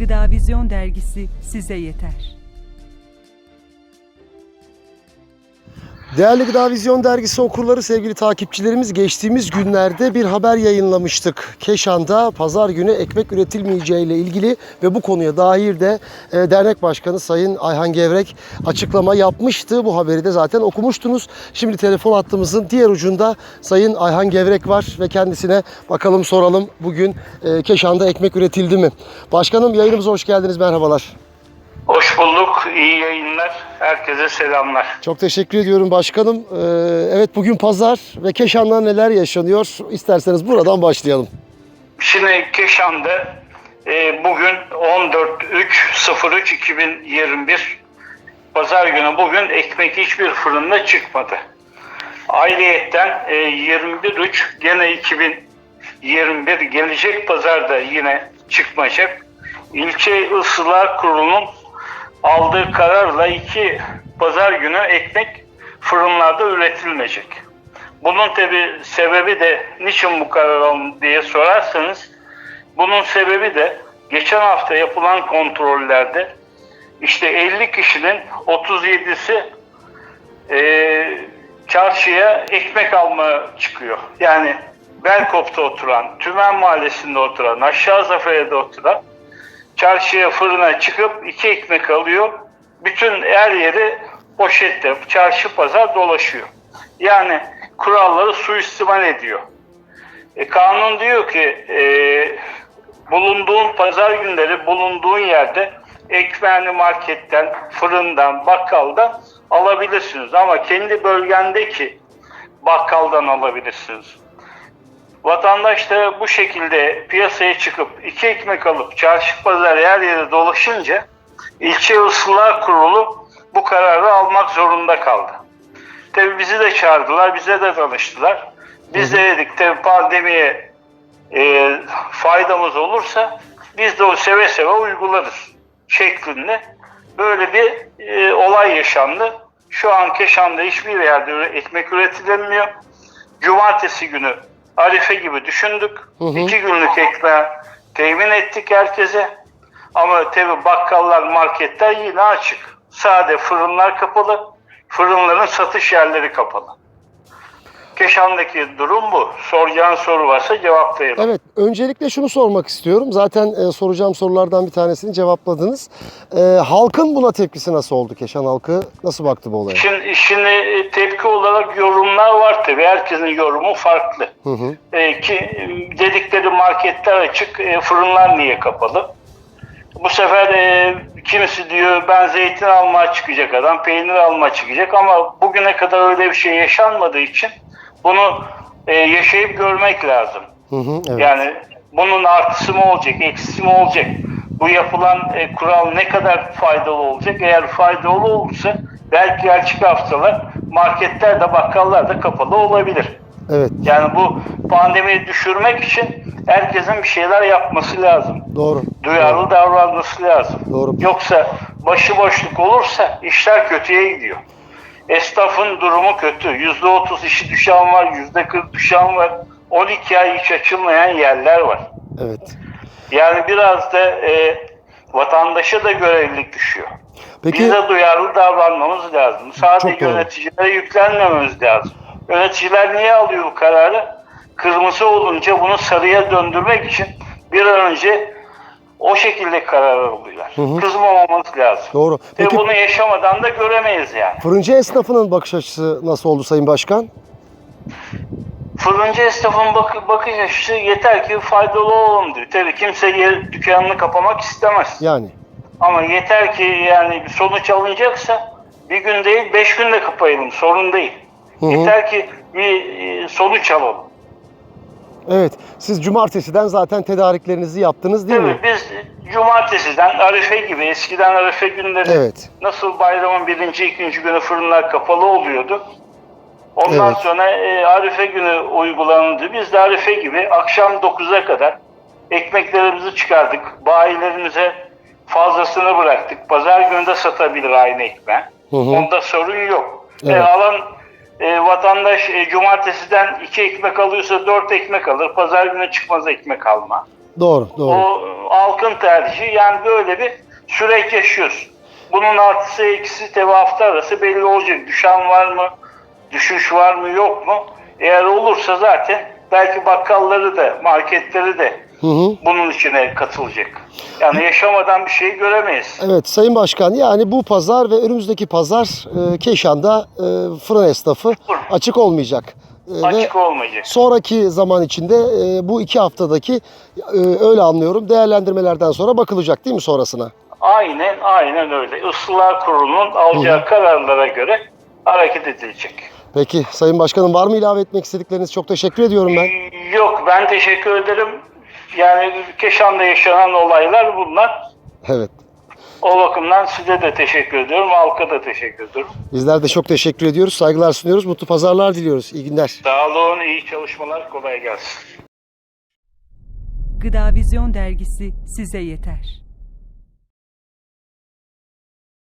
Gıda Vizyon dergisi size yeter. Değerli Gıda Vizyon dergisi okurları sevgili takipçilerimiz geçtiğimiz günlerde bir haber yayınlamıştık. Keşan'da pazar günü ekmek üretilmeyeceği ile ilgili ve bu konuya dair de e, dernek başkanı Sayın Ayhan Gevrek açıklama yapmıştı. Bu haberi de zaten okumuştunuz. Şimdi telefon hattımızın diğer ucunda Sayın Ayhan Gevrek var ve kendisine bakalım soralım bugün e, Keşan'da ekmek üretildi mi? Başkanım yayınımıza hoş geldiniz merhabalar. Hoş bulduk. İyi yayınlar. Herkese selamlar. Çok teşekkür ediyorum başkanım. Ee, evet bugün pazar ve Keşan'da neler yaşanıyor? İsterseniz buradan başlayalım. Şimdi Keşan'da e, bugün 14.03.03.2021 Pazar günü bugün ekmek hiçbir fırında çıkmadı. Ayrıyetten e, 21.3 gene 2021 gelecek pazarda yine çıkmayacak. İlçe Isılar Kurulu'nun aldığı kararla iki pazar günü ekmek fırınlarda üretilmeyecek. Bunun tabi sebebi de niçin bu karar alındı diye sorarsanız bunun sebebi de geçen hafta yapılan kontrollerde işte 50 kişinin 37'si e, çarşıya ekmek almaya çıkıyor. Yani Belkop'ta oturan, Tümen Mahallesi'nde oturan, Aşağı Zafer'de oturan çarşıya fırına çıkıp iki ekmek alıyor. Bütün her yeri poşette, çarşı pazar dolaşıyor. Yani kuralları suistimal ediyor. E, kanun diyor ki e, bulunduğun pazar günleri bulunduğun yerde ekmeğini marketten, fırından, bakkaldan alabilirsiniz. Ama kendi bölgendeki bakkaldan alabilirsiniz. Vatandaş da bu şekilde piyasaya çıkıp iki ekmek alıp çarşı pazar her yere dolaşınca ilçe ıslah kurulu bu kararı almak zorunda kaldı. Tabii bizi de çağırdılar, bize de danıştılar. Biz de dedik tabii pandemiye e, faydamız olursa biz de o seve seve uygularız şeklinde böyle bir e, olay yaşandı. Şu an Keşan'da hiçbir yerde ekmek üretilemiyor. Cumartesi günü Arife gibi düşündük. Hı hı. İki günlük ekmeği temin ettik herkese. Ama tabi bakkallar, marketler yine açık. Sade fırınlar kapalı. Fırınların satış yerleri kapalı. Keşan'daki durum bu. Soracağın soru varsa cevaplayalım. Evet, öncelikle şunu sormak istiyorum. Zaten e, soracağım sorulardan bir tanesini cevapladınız. E, halkın buna tepkisi nasıl oldu? Keşan halkı nasıl baktı bu olaya? Şimdi, şimdi e, tepki olarak yorumlar var tabii. Herkesin yorumu farklı. Hı hı. E, ki dedikleri marketler açık, e, fırınlar niye kapalı? Bu sefer e, kimisi diyor ben zeytin almaya çıkacak adam, peynir almaya çıkacak ama bugüne kadar öyle bir şey yaşanmadığı için bunu e, yaşayıp görmek lazım. Hı hı, evet. Yani bunun artısı mı olacak, eksisi mi olacak? Bu yapılan e, kural ne kadar faydalı olacak? Eğer faydalı olursa belki gerçek haftalar marketler de bakkallar da kapalı olabilir. Evet, Yani bu pandemiyi düşürmek için herkesin bir şeyler yapması lazım. doğru. Duyarlı davranması lazım. Doğru. Yoksa başıboşluk olursa işler kötüye gidiyor. Esnafın durumu kötü. Yüzde otuz işi düşen var, yüzde kırk düşen var. 12 ay hiç açılmayan yerler var. Evet. Yani biraz da e, vatandaşa da görevlilik düşüyor. Peki, Biz de duyarlı davranmamız lazım. Sadece yöneticilere yüklenmememiz lazım. Yöneticiler niye alıyor bu kararı? Kırmızı olunca bunu sarıya döndürmek için bir an önce o şekilde karar alıyorlar. Hı hı. Kızmamamız lazım. doğru. Ve Peki bunu yaşamadan da göremeyiz yani. fırıncı esnafının bakış açısı nasıl oldu Sayın Başkan? Fırıncı esnafın bak bakış açısı yeter ki faydalı olalım diyor. Tabii kimse yer, dükkanını kapamak istemez. Yani. Ama yeter ki yani bir sonuç alınacaksa bir gün değil beş günde kapayalım sorun değil. Hı hı. Yeter ki bir e, sonuç alalım. Evet, siz cumartesiden zaten tedariklerinizi yaptınız değil mi? biz cumartesiden Arife gibi eskiden Arife günleri Evet. nasıl bayramın birinci ikinci günü fırınlar kapalı oluyordu. Ondan Evet. sonra e, Arife günü uygulandı. Biz de Arife gibi akşam 9'a kadar ekmeklerimizi çıkardık. Bayilerimize fazlasını bıraktık. Pazar günü de satabilir aynı ekmeği. Hı hı. Onda sorun yok. Evet. E, alan e, vatandaş e, cumartesiden iki ekmek alıyorsa dört ekmek alır. Pazar günü çıkmaz ekmek alma. Doğru, doğru. O halkın tercihi yani böyle bir süreç yaşıyoruz. Bunun artısı eksisi tabi hafta arası belli olacak. Düşen var mı? Düşüş var mı yok mu? Eğer olursa zaten belki bakkalları da marketleri de Hı hı. bunun içine katılacak. Yani yaşamadan bir şey göremeyiz. Evet Sayın Başkan yani bu pazar ve önümüzdeki pazar e, Keşan'da e, fırın esnafı açık olmayacak. E, Açık ve olmayacak. sonraki zaman içinde e, bu iki haftadaki e, öyle anlıyorum değerlendirmelerden sonra bakılacak değil mi sonrasına? Aynen aynen öyle. Islah Kurulu'nun alacağı kararlara göre hareket edilecek. Peki Sayın Başkanım var mı ilave etmek istedikleriniz? Çok teşekkür ediyorum ben. Yok ben teşekkür ederim. Yani Keşan'da yaşanan olaylar bunlar. Evet. O bakımdan size de teşekkür ediyorum. Halka da teşekkür ediyorum. Bizler de çok teşekkür ediyoruz. Saygılar sunuyoruz. Mutlu pazarlar diliyoruz. İyi günler. Sağ olun, iyi çalışmalar, kolay gelsin. Gıda Vizyon dergisi size yeter.